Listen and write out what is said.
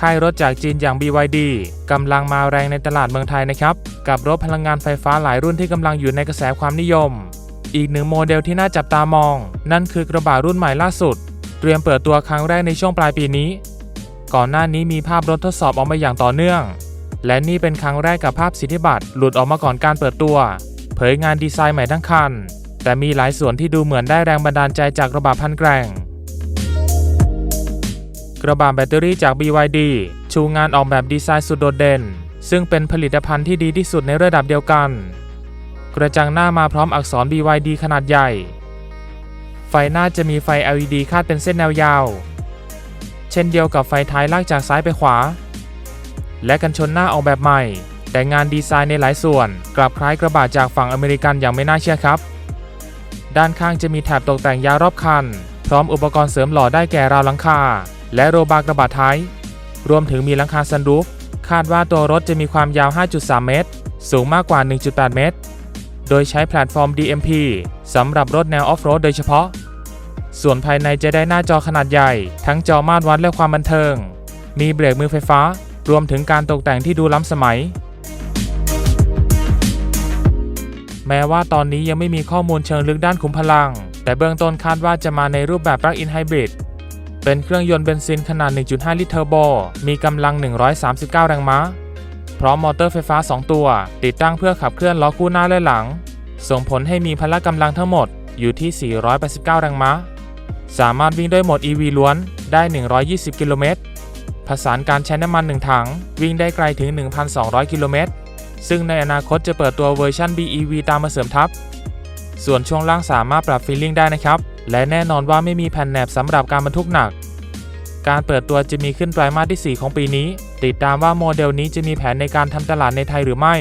ค่ายรถจากจีนอย่าง BYD กำลังมาแรงในตลาดเมืองไทยนะครับ กับรถพลังงานไฟฟ้าหลายรุ่นที่กำลังอยู่ในกระแสความนิยม อีกหนึ่งโมเดลที่น่าจับตามอง นั่นคือกระบะรุ่นใหม่ล่าสุด เตรียมเปิดตัวครั้งแรกในช่วงปลายปีนี้ ก่อนหน้านี้มีภาพรถทดสอบออกมาอย่างต่อเนื่อง และนี่เป็นครั้งแรกกับภาพสิทธิบัตรหลุดออกมาก่อนการเปิดตัว เผยงานดีไซน์ใหม่ทั้งคัน แต่มีหลายส่วนที่ดูเหมือนได้แรงบันดาลใจจากกระบะพันแกร่ง ระบะแบตเตอรี่จาก BYD ชูงานออกแบบดีไซน์สุดโดดเด่น ซึ่งเป็นผลิตภัณฑ์ที่ดีที่สุดในระดับเดียวกัน กระจังหน้ามาพร้อมอักษร BYD ขนาดใหญ่ ไฟหน้าจะมีไฟ LED คาดเป็นเส้นแนวยาว เช่นเดียวกับไฟท้ายลากจากซ้ายไปขวา และกันชนหน้าออกแบบใหม่ แต่งานดีไซน์ในหลายส่วน กลับคล้ายกระบะจากฝั่งอเมริกันอย่างไม่น่าเชื่อครับด้านข้างจะมีแถบตกแต่งยาวรอบคัน พร้อมอุปกรณ์เสริมหล่อได้แก่ราวหลังคา และโรบาร์กระบะท้าย รวมถึงมีหลังคาซันรูฟคาดว่าตัวรถจะมีความยาว 5.3 เมตร สูงมากกว่า 1.8 เมตร โดยใช้แพลตฟอร์ม DMP สำหรับรถแนวออฟโรดโดยเฉพาะ ส่วนภายในจะได้หน้าจอขนาดใหญ่ ทั้งจอมาตรวัดและความบันเทิง มีเบรกมือไฟฟ้า รวมถึงการตกแต่งที่ดูล้ำสมัย แม้ว่าตอนนี้ยังไม่มีข้อมูลเชิงลึกด้านขุมพลัง แต่เบื้องต้นคาดว่าจะมาในรูปแบบ Plug-in Hybrid เป็นเครื่องยนต์เบนซินขนาด 1.5 ลิตรเทอร์โบ มีกำลัง 139 แรงม้า พร้อมมอเตอร์ไฟฟ้า 2 ตัว ติดตั้งเพื่อขับเคลื่อนล้อคู่หน้าและหลัง ส่งผลให้มีพละกำลังทั้งหมดอยู่ที่ 489 แรงม้า สามารถวิ่งด้วยโหมด EV ล้วนได้ 120 กิโลเมตร ผสานการใช้น้ำมัน 1 ถัง วิ่งได้ไกลถึง 1,200 กิโลเมตร ซึ่งในอนาคตจะเปิดตัวเวอร์ชัน BEV ตามมาเสริมทับ ส่วนช่วงล่างสามารถปรับฟีลลิ่งได้นะครับ และแน่นอนว่าไม่มีแผ่นแหนบสำหรับการบรรทุกหนัก การเปิดตัวจะมีขึ้นไตรมาสที่ 4 ของปีนี้ ติดตามว่าโมเดลนี้จะมีแผนในการทำตลาดในไทยหรือไม่